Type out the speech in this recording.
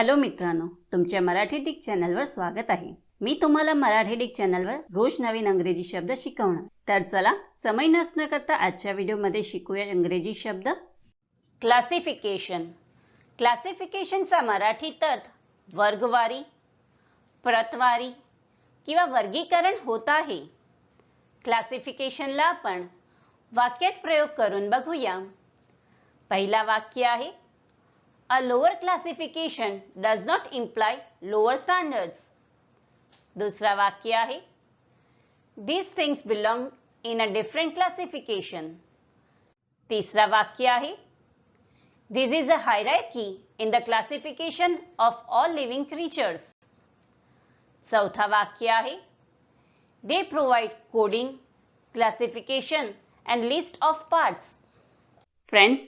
Hello मित्रांनो तुमच्या Marathi Dick चॅनलवर स्वागत आहे. मी तुम्हाला मराठी डिक चॅनलवर रोज नवीन अंग्रेजी शब्द शिकवणार. तर चला समय नसणं करता आजच्या व्हिडिओमध्ये शिकूया इंग्रजी शब्द. क्लासिफिकेशन क्लासिफिकेशनचा मराठीत अर्थ वर्गवारी प्रतवारी किंवा वर्गीकरण होत आहे. क्लासिफिकेशनला आपण वाक्यात प्रयोग करून बघूया. पहिला वाक्य आहे a lower classification does not imply lower standards दुसरा वाक्य आहे these things belong in a different classification तिसरा वाक्य आहे this is a hierarchy in the classification of all living creatures चौथा वाक्य आहे they provide coding classification and list of parts friends